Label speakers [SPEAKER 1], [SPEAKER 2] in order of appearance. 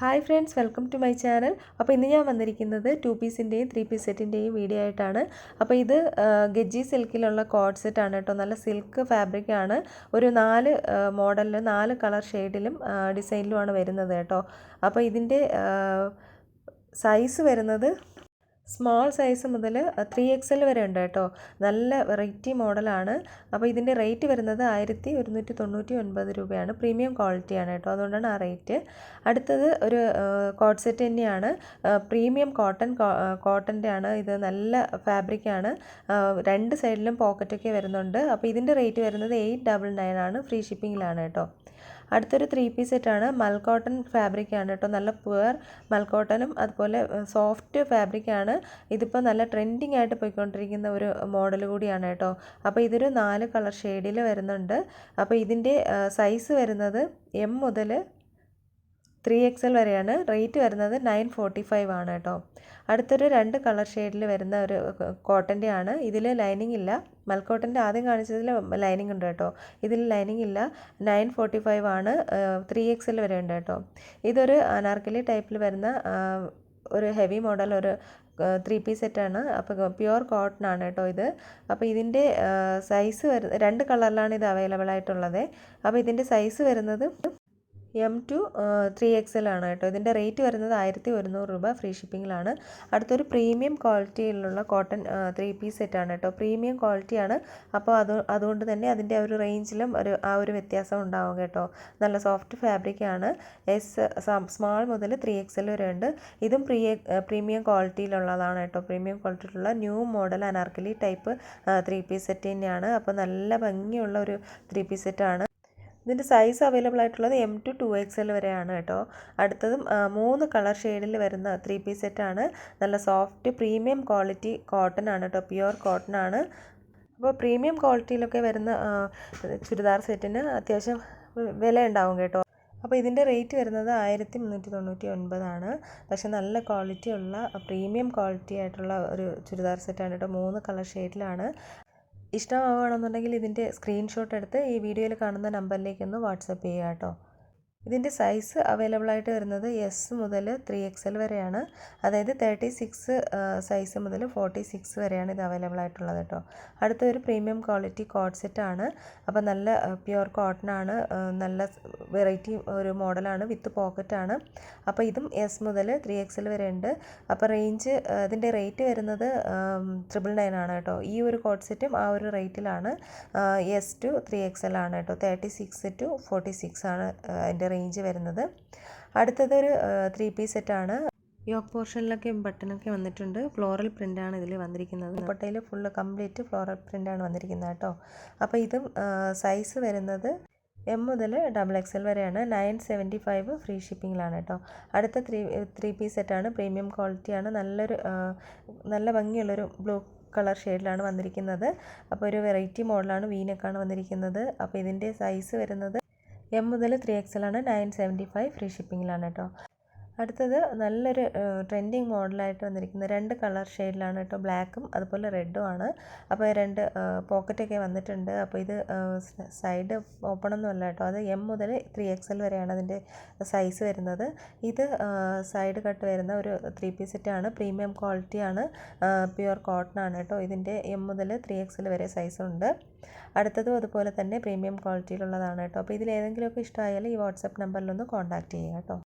[SPEAKER 1] Hi friends welcome to my channel. അപ്പോൾ ഇന്ന് ഞാൻ വന്നിരിക്കുന്നത് ടു പീസിന്റെയും ത്രീ പീസ് സെറ്റിന്റെയും വീഡിയോ ആയിട്ടാണ്. അപ്പോൾ ഇത് ഗജ്ജി സിൽക്കിലുള്ള കോഡ് സെറ്റാണ് കേട്ടോ. നല്ല സിൽക്ക് ഫാബ്രിക് ആണ്. ഒരു നാല് മോഡലിൽ നാല് കളർ ഷെയ്ഡിലും ഡിസൈനിലുമാണ് വരുന്നത് കേട്ടോ. അപ്പോൾ ഇതിന്റെ സൈസ് വരുന്നത് സ്മോൾ സൈസ് മുതൽ ത്രീ എക്സ് എൽ വരെ ഉണ്ട് കേട്ടോ. നല്ല വെറൈറ്റി മോഡലാണ്. അപ്പോൾ ഇതിന്റെ റേറ്റ് വരുന്നത് ആയിരത്തി ഒരുന്നൂറ്റി തൊണ്ണൂറ്റി ഒൻപത് രൂപയാണ്. പ്രീമിയം ക്വാളിറ്റിയാണ് കേട്ടോ. അതുകൊണ്ടാണ് ആ റേറ്റ്. അടുത്തത് ഒരു കോട്ട് സെറ്റ് തന്നെയാണ്. പ്രീമിയം കോട്ടൺ കോട്ടന്റെ ആണ്. ഇത് നല്ല ഫാബ്രിക്കാണ് രണ്ട് സൈഡിലും പോക്കറ്റൊക്കെ വരുന്നുണ്ട്. അപ്പോൾ ഇതിന്റെ റേറ്റ് വരുന്നത് എയ്റ്റ് ഡബിൾ നയൻ ആണ്. ഫ്രീ ഷിപ്പിങ്ങിലാണ് കേട്ടോ. അടുത്തൊരു ത്രീ പീസ് സെറ്റാണ് മൽക്കോട്ടൺ ഫാബ്രിക്കാണ് കേട്ടോ. നല്ല പുവർ മൽക്കോട്ടനും അതുപോലെ സോഫ്റ്റ് ഫാബ്രിക്കാണ് ഇതിപ്പോൾ നല്ല ട്രെൻഡിങ് ആയിട്ട് പോയിക്കൊണ്ടിരിക്കുന്ന ഒരു മോഡൽ കൂടിയാണ് കേട്ടോ. അപ്പോൾ ഇതൊരു നാല് കളർ ഷെയ്ഡിൽ വരുന്നുണ്ട്. അപ്പോൾ ഇതിന്റെ സൈസ് വരുന്നത് എം മുതൽ ത്രീ എക്സൽ വരെയാണ്. റേറ്റ് വരുന്നത് നയൻ ഫോർട്ടി ഫൈവ് ആണ് കേട്ടോ. അടുത്തൊരു രണ്ട് കളർ ഷെയ്ഡിൽ വരുന്ന ഒരു കോട്ടന്റെ ആണ്. ഇതിൽ ലൈനിങ് ഇല്ല. മൽക്കോട്ടന്റെ ആദ്യം കാണിച്ചതിൽ ലൈനിങ് ഉണ്ട് കേട്ടോ. ഇതിൽ ലൈനിങ് ഇല്ല. നയൻ ഫോർട്ടി ഫൈവ് ആണ് ത്രീ എക്സൽ വരെ ഉണ്ട് കേട്ടോ. ഇതൊരു അനാർക്കലി ടൈപ്പിൽ വരുന്ന ഒരു ഹെവി മോഡൽ ഒരു ത്രീ പീസ് സെറ്റാണ് അപ്പോൾ പ്യുവർ കോട്ടൺ ആണ് കേട്ടോ ഇത്. അപ്പോൾ ഇതിന്റെ സൈസ് വരുന്ന രണ്ട് കളറിലാണ് ഇത് അവൈലബിൾ ആയിട്ടുള്ളത്. അപ്പോൾ ഇതിന്റെ സൈസ് വരുന്നത് എം ടു ത്രീ എക്സ് ആണ് കേട്ടോ. ഇതിന്റെ റേറ്റ് വരുന്നത് ആയിരത്തി ഒരുന്നൂറ് രൂപ ഫ്രീ ഷിപ്പിങ്ങിലാണ് അടുത്തൊരു പ്രീമിയം ക്വാളിറ്റിയിലുള്ള കോട്ടൺ ത്രീ പീസ് സെറ്റാണ് കേട്ടോ. പ്രീമിയം ക്വാളിറ്റിയാണ് അപ്പോൾ അത് അതുകൊണ്ട് തന്നെ അതിന്റെ ആ ഒരു റേഞ്ചിലും ഒരു ആ ഒരു വ്യത്യാസം ഉണ്ടാവും കേട്ടോ. നല്ല സോഫ്റ്റ് ഫാബ്രിക് ആണ്. എസ് സ്മാൾ മുതൽ ത്രീ എക്സ് എൽ വരെ ഉണ്ട്. ഇതും പ്രീ പ്രീമിയം ക്വാളിറ്റിയിലുള്ളതാണ് കേട്ടോ. Premium ക്വാളിറ്റിയിലുള്ള new model anarkali type three piece set തന്നെയാണ്. അപ്പോൾ നല്ല ഭംഗിയുള്ള ഒരു ത്രീ പീസ് സെറ്റാണ് ഇതിന്റെ സൈസ് അവൈലബിൾ ആയിട്ടുള്ളത് M to two X L വരെയാണ് കേട്ടോ. അടുത്തതും മൂന്ന് കളർ ഷെയ്ഡിൽ വരുന്ന ത്രീ പീസ് സെറ്റാണ് നല്ല സോഫ്റ്റ് പ്രീമിയം ക്വാളിറ്റി കോട്ടൺ ആണ് കേട്ടോ. പ്യുവർ കോട്ടൺ ആണ്. അപ്പോൾ പ്രീമിയം ക്വാളിറ്റിയിലൊക്കെ വരുന്ന ചുരിദാർ സെറ്റിന് അത്യാവശ്യം വില ഉണ്ടാവും കേട്ടോ. അപ്പോൾ ഇതിന്റെ റേറ്റ് വരുന്നത് ആയിരത്തി മുന്നൂറ്റി തൊണ്ണൂറ്റി ഒൻപതാണ് പക്ഷേ നല്ല ക്വാളിറ്റി ഉള്ള പ്രീമിയം ക്വാളിറ്റി ആയിട്ടുള്ള ഒരു ചുരിദാർ സെറ്റാണ് കേട്ടോ. മൂന്ന് കളർ ഷെയ്ഡിലാണ് ഇഷ്ടമാവുകയാണെന്നുണ്ടെങ്കിൽ ഇതിന്റെ സ്ക്രീൻഷോട്ട് എടുത്ത് ഈ വീഡിയോയിൽ കാണുന്ന നമ്പറിലേക്കൊന്ന് വാട്സപ്പ് ചെയ്യുക കേട്ടോ. ഇതിന്റെ സൈസ് അവൈലബിൾ ആയിട്ട് വരുന്നത് എസ് മുതൽ ത്രീ എക്സ് എൽ വരെയാണ്. അതായത് തേർട്ടി സിക്സ് സൈസ് മുതൽ ഫോർട്ടി സിക്സ് വരെയാണ് ഇത് അവൈലബിൾ ആയിട്ടുള്ളത് കേട്ടോ. അടുത്ത ഒരു പ്രീമിയം ക്വാളിറ്റി കോട്ട് ആണ്. അപ്പോൾ നല്ല പ്യുവർ കോട്ടൺ ആണ്. നല്ല വെറൈറ്റി ഒരു മോഡലാണ് വിത്ത് പോക്കറ്റ് ആണ്. അപ്പോൾ ഇതും എസ് മുതൽ ത്രീ എക്സ് എൽ വരെ ഉണ്ട് അപ്പോൾ റേഞ്ച് ഇതിന്റെ റേറ്റ് വരുന്നത് ട്രിപ്പിൾ നയൻ ആണ് കേട്ടോ. ഈ ഒരു കോട്ട് സെറ്റും ആ ഒരു റേറ്റിലാണ് S to three X L ആണ് കേട്ടോ. Thirty six to forty six ആണ് അതിന്റെ റേഞ്ച് വരുന്നത്. അടുത്തതൊരു ത്രീ പീസ് സെറ്റാണ് യോക്ക് പോർഷനിലൊക്കെ ബട്ടണൊക്കെ വന്നിട്ടുണ്ട്. ഫ്ലോറൽ പ്രിന്റാണ് ഇതിൽ വന്നിരിക്കുന്നത്. ദുപ്പട്ടയിൽ ഫുള്ള് കംപ്ലീറ്റ് ഫ്ലോറൽ പ്രിന്റാണ് വന്നിരിക്കുന്നത് കേട്ടോ. അപ്പോൾ ഇതും സൈസ് വരുന്നത് എം മുതൽ ഡബിൾ എക്സ് എൽ വരെയാണ്. നയൻ സെവന്റി ഫൈവ് ഫ്രീ ഷിപ്പിങ്ങിലാണ് കേട്ടോ. അടുത്ത ത്രീ ത്രീ പീസ് സെറ്റാണ് പ്രീമിയം ക്വാളിറ്റിയാണ് നല്ലൊരു നല്ല ഭംഗിയുള്ളൊരു ബ്ലൂ കളർ ഷെയ്ഡിലാണ് വന്നിരിക്കുന്നത്. അപ്പോൾ ഒരു വെറൈറ്റി മോഡലാണ് വീനക്കാണ് വന്നിരിക്കുന്നത്. അപ്പോൾ ഇതിന്റെ സൈസ് വരുന്നത് എം മുതൽ ത്രീ എക്സലാണ് നയൻ സെവന്റി ഫൈവ് ഫ്രീ ഷിപ്പിങ്ങിലാണ് കേട്ടോ. അടുത്തത് നല്ലൊരു ട്രെൻഡിങ് മോഡലായിട്ട് വന്നിരിക്കുന്ന രണ്ട് കളർ ഷെയ്ഡിലാണ് കേട്ടോ. ബ്ലാക്കും അതുപോലെ റെഡും ആണ്. അപ്പോൾ രണ്ട് പോക്കറ്റൊക്കെ വന്നിട്ടുണ്ട്. അപ്പോൾ ഇത് സൈഡ് ഓപ്പൺ ഒന്നും അല്ല കേട്ടോ. അത് എം മുതൽ ത്രീ എക്സ് എൽ വരെയാണ് അതിന്റെ സൈസ് വരുന്നത്. ഇത് സൈഡ് കട്ട് വരുന്ന ഒരു ത്രീ പീസ് സെറ്റാണ് പ്രീമിയം ക്വാളിറ്റിയാണ് പ്യുവർ കോട്ടൺ ആണ് കേട്ടോ. ഇതിന്റെ എം മുതൽ ത്രീ എക്സ് എൽ വരെ സൈസുണ്ട് അടുത്തതും അതുപോലെ തന്നെ പ്രീമിയം ക്വാളിറ്റിയിലുള്ളതാണ് കേട്ടോ. അപ്പോൾ ഇതിലേതെങ്കിലുമൊക്കെ ഇഷ്ടമായാൽ ഈ വാട്സപ്പ് നമ്പറിലൊന്ന് കോൺടാക്റ്റ് ചെയ്യുക കേട്ടോ.